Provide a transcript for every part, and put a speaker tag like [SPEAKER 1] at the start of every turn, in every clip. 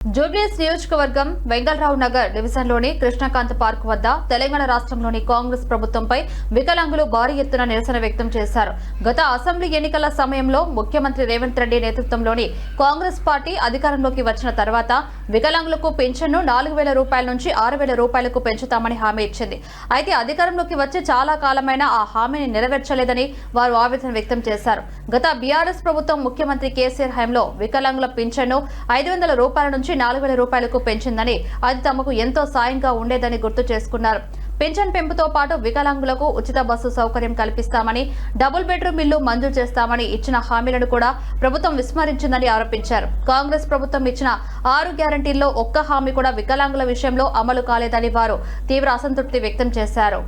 [SPEAKER 1] జూబ్లీస్ నియోజకవర్గం వెంగళరావు నగర్ డివిజన్లోని కృష్ణకాంత్ పార్క్ వద్ద తెలంగాణ రాష్ట్రంలోని కాంగ్రెస్ ప్రభుత్వంపై వికలాంగులు భారీ ఎత్తున నిరసన వ్యక్తం చేశారు. గత అసెంబ్లీ ఎన్నికల సమయంలో ముఖ్యమంత్రి రేవంత్ రెడ్డి నేతృత్వంలోని కాంగ్రెస్ పార్టీ అధికారంలోకి వచ్చిన తర్వాత వికలాంగులకు పెన్షన్ను నాలుగు వేల రూపాయల నుంచి ఆరు వేల రూపాయలకు పెంచుతామని హామీ ఇచ్చింది. అయితే అధికారంలోకి వచ్చి చాలా కాలమైన ఆ హామీని నెరవేర్చలేదని వారు ఆవేదన వ్యక్తం చేశారు. గత బీఆర్ఎస్ ప్రభుత్వం ముఖ్యమంత్రి కేసీఆర్ హయాంలో వికలాంగుల పింఛన్ను ఐదు వందల రూపాయల నుంచి నాలుగు వేల రూపాయలకు పెంచిందని అది తమకు ఎంతో సాయంగా ఉండేదని గుర్తు చేసుకున్నారు. పెన్షన్ పెంపుతో పాటు వికలాంగులకు ఉచిత బస్సు సౌకర్యం కల్పిస్తామని డబుల్ బెడ్రూమ్ ఇల్లు మంజూరు చేస్తామని ఇచ్చిన హామీలను కూడా ప్రభుత్వం విస్మరించిందని ఆరోపించారు. కాంగ్రెస్ ప్రభుత్వం ఇచ్చిన ఆరు గ్యారంటీల్లో ఒక్క హామీ కూడా వికలాంగుల విషయంలో అమలు కాలేదని వారు తీవ్ర అసంతృప్తి వ్యక్తం చేశారు.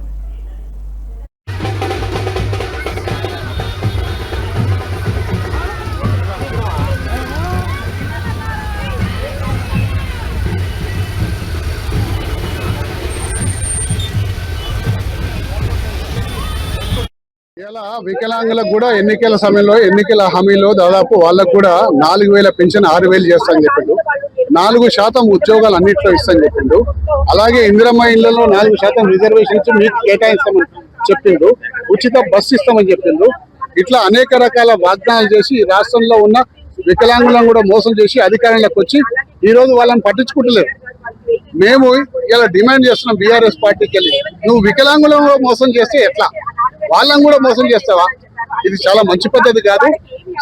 [SPEAKER 2] ఇలా వికలాంగులకు కూడా ఎన్నికల సమయంలో ఎన్నికల హామీలో దాదాపు వాళ్ళకు కూడా నాలుగు వేల పెన్షన్ ఆరు వేలు చేస్తామని చెప్పిండు. నాలుగు శాతం ఉద్యోగాలు అన్నింటిలో ఇస్తామని చెప్పిండు. అలాగే ఇందిరమ్మ ఇళ్ళలో నాలుగు శాతం రిజర్వేషన్ ఇచ్చి మీకు కేటాయిస్తామని చెప్పిండు. ఉచిత బస్సు ఇస్తామని చెప్పిండు. ఇట్లా అనేక రకాల వాగ్దానాలు చేసి రాష్ట్రంలో ఉన్న వికలాంగులను కూడా మోసం చేసి అధికారంలోకి వచ్చి ఈరోజు వాళ్ళని పట్టించుకుంటలేరు మేము ఇలా డిమాండ్ చేస్తున్నాం బీఆర్ఎస్ పార్టీకి వెళ్ళి. నువ్వు వికలాంగులను మోసం చేస్తే ఎట్లా? వాళ్ళని కూడా మోసం చేస్తావా? ఇది చాలా మంచి పద్ధతి కాదు.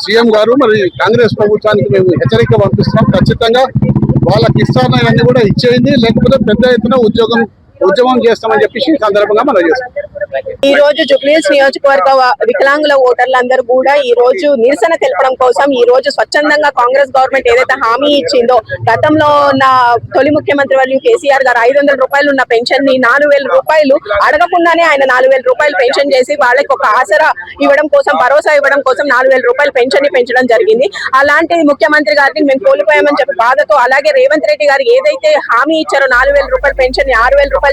[SPEAKER 2] సీఎం గారు మరి కాంగ్రెస్ ప్రభుత్వానికి మేము హెచ్చరిక పంపిస్తున్నాం ఖచ్చితంగా వాళ్ళకి ఇస్తానని కూడా ఇచ్చేయండి. లేకపోతే పెద్ద ఎత్తున ఉద్యోగం ఉద్యమం చేస్తామని చెప్పేసి ఈ సందర్భంగా మనం చేస్తాం.
[SPEAKER 3] ఈ రోజు జుబ్లీస్ నియోజకవర్గ వికలాంగుల ఓటర్లందరూ కూడా ఈ రోజు నిరసన తెలపడం కోసం ఈ రోజు స్వచ్ఛందంగా కాంగ్రెస్ గవర్నమెంట్ ఏదైతే హామీ ఇచ్చిందో గతంలో ఉన్న తొలి ముఖ్యమంత్రి వర్యులు కేసీఆర్ గారు ఐదు వందల రూపాయలు ఉన్న పెన్షన్ని నాలుగు వేల రూపాయలు అడగకుండానే ఆయన నాలుగు వేల రూపాయలు పెన్షన్ చేసి వాళ్ళకి ఒక ఆసరా ఇవ్వడం కోసం భరోసా ఇవ్వడం కోసం నాలుగు వేల రూపాయలు పెన్షన్ని పెంచడం జరిగింది. అలాంటి ముఖ్యమంత్రి గారిని మేము కోల్పోయామని చెప్పి బాధతో అలాగే రేవంత్ రెడ్డి గారు ఏదైతే హామీ ఇచ్చారో నాలుగు వేల పెన్షన్ ఆరు వేల రూపాయలు